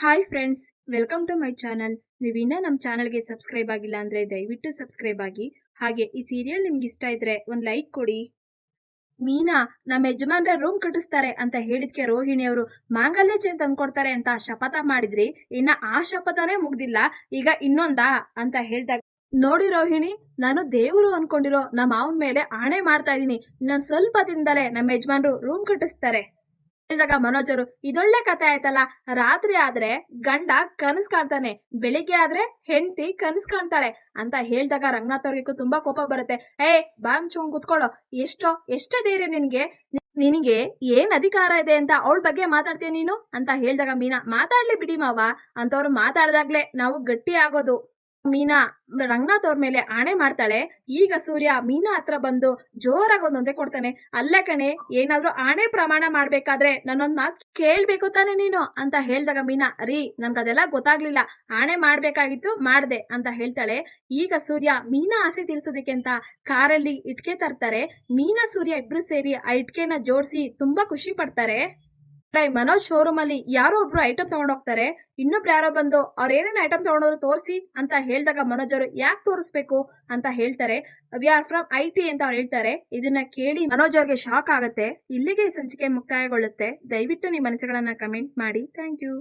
Hi friends welcome to my channel ನೀವು ಇನ್ನೂ ನಮ್ಮ ಚಾನಲ್ಗೆ ಸಬ್ಸ್ಕ್ರೈಬ್ ಆಗಿಲ್ಲ ಅಂದರೆ ದಯವಿಟ್ಟು ಸಬ್ಸ್ಕ್ರೈಬ್ ಆಗಿ. ಹಾಗೆ ಈ ಸೀರಿಯಲ್ ನಿಮ್ಗೆ ಇಷ್ಟ ಇದ್ರೆ ಒಂದು ಲೈಕ್ ಕೊಡಿ. ಮೀನಾ ನಮ್ಮ ಯಜಮಾನ್ರ ರೂಮ್ ಕಟ್ಟಿಸ್ತಾರೆ ಅಂತ ಹೇಳಿದ್ಕೆ ರೋಹಿಣಿ ಅವರು ಮಾಂಗಲ್ಯ ಚೇನ್ ತಂದ್ಕೊಡ್ತಾರೆ ಅಂತ ಶಪಥ ಮಾಡಿದ್ರಿ. ಇನ್ನ ಆ ಶಪಥನೇ ಮುಗ್ದಿಲ್ಲ. ಈಗ ಇನ್ನೊಂದಾ ಅಂತ ಹೇಳ್ದಾಗ, ನೋಡಿ ರೋಹಿಣಿ, ನಾನು ದೇವರು ಅನ್ಕೊಂಡಿರೋ ನಮ್ಮ ಮಾವನ ಮೇಲೆ ಆಣೆ ಮಾಡ್ತಾ ಇದ್ದೀನಿ ಇನ್ನೊಂದು ಸ್ವಲ್ಪ ದಿನದಲ್ಲೇ ನಮ್ಮ ಯಜಮಾನ್ರು ರೂಮ್ ಕಟ್ಟಿಸ್ತಾರೆ. ಹೇಳಿದಾಗ ಮನೋಜರು ಇದೊಳ್ಳೆ ಕತೆ ಆಯ್ತಲ್ಲ, ರಾತ್ರಿ ಆದ್ರೆ ಗಂಡ ಕನಸ್ ಕಾಣ್ತಾನೆ, ಬೆಳಿಗ್ಗೆ ಆದ್ರೆ ಹೆಂಡತಿ ಕನಸ್ ಕಾಣ್ತಾಳೆ ಅಂತ ಹೇಳ್ದಾಗ ರಂಗನಾಥ್ ಅವ್ರಿಗೂ ತುಂಬಾ ಕೋಪ ಬರುತ್ತೆ. ಏ ಬಾಮ್ ಚೋಂಗ್ ಕುತ್ಕೊಳ್ಳೋ ಎಷ್ಟೋ, ಎಷ್ಟೇ ಧೈರ್ಯ ನಿನ್ಗೆ, ನಿನಗೆ ಏನ್ ಅಧಿಕಾರ ಇದೆ ಅಂತ ಅವಳ ಬಗ್ಗೆ ಮಾತಾಡ್ತೀಯ ನೀನು? ಅಂತ ಹೇಳ್ದಾಗ, ಮೀನಾ, ಮಾತಾಡ್ಲಿ ಬಿಡಿ ಮಾವ ಅಂತವ್ರು ಮಾತಾಡ್ದಾಗ್ಲೆ ನಾವು ಗಟ್ಟಿ ಆಗೋದು. ಮೀನಾ ರಂಗನಾಥ್ ಅವ್ರ ಮೇಲೆ ಆಣೆ ಮಾಡ್ತಾಳೆ. ಈಗ ಸೂರ್ಯ ಮೀನಾ ಹತ್ರ ಬಂದು ಜೋರಾಗಿ ಒಂದೊಂದೇ ಕೊಡ್ತಾನೆ. ಅಲ್ಲ ಕಣೆ, ಏನಾದ್ರೂ ಆಣೆ ಪ್ರಮಾಣ ಮಾಡ್ಬೇಕಾದ್ರೆ ನನ್ನೊಂದ್ ಮಾತು ಕೇಳ್ಬೇಕು ತಾನೆ ನೀನು ಅಂತ ಹೇಳ್ದಾಗ ಮೀನಾ, ರೀ, ನನ್ಗದೆಲ್ಲ ಗೊತ್ತಾಗ್ಲಿಲ್ಲ. ಆಣೆ ಮಾಡ್ಬೇಕಾಗಿತ್ತು, ಮಾಡ್ದೆ ಅಂತ ಹೇಳ್ತಾಳೆ. ಈಗ ಸೂರ್ಯ ಮೀನಾ ಆಸೆ ತೀರ್ಸೋದಕ್ಕೆ ಅಂತ ಕಾರಲ್ಲಿ ಇಟ್ಕೆ ತರ್ತಾರೆ. ಮೀನಾ, ಸೂರ್ಯ ಇಬ್ರು ಸೇರಿ ಆ ಇಟ್ಕೆನ ಜೋಡಿಸಿ ತುಂಬಾ ಖುಷಿ ಪಡ್ತಾರೆ. ಮನೋಜ್ ಶೋರೂಮ್ ಅಲ್ಲಿ ಯಾರೋ ಒಬ್ರು ಐಟಮ್ ತಗೊಂಡೋಗ್ತಾರೆ. ಇನ್ನೊಬ್ರು ಯಾರೋ ಬಂದು ಅವ್ರ ಏನೇನು ಐಟಮ್ ತಗೊಂಡೋದ್ರು ತೋರಿಸಿ ಅಂತ ಹೇಳಿದಾಗ ಮನೋಜ್ ಅವರು ಯಾಕೆ ತೋರಿಸ್ಬೇಕು ಅಂತ ಹೇಳ್ತಾರೆ. We are from I T ಅಂತ ಅವ್ರು ಹೇಳ್ತಾರೆ. ಇದನ್ನ ಕೇಳಿ ಮನೋಜ್ ಅವ್ರಿಗೆ ಶಾಕ್ ಆಗುತ್ತೆ. ಇಲ್ಲಿಗೆ ಸಂಚಿಕೆ ಮುಕ್ತಾಯಗೊಳ್ಳುತ್ತೆ. ದಯವಿಟ್ಟು ನಿಮ್ಮ ಮನಸ್ಸುಗಳನ್ನ ಕಮೆಂಟ್ ಮಾಡಿ. Thank you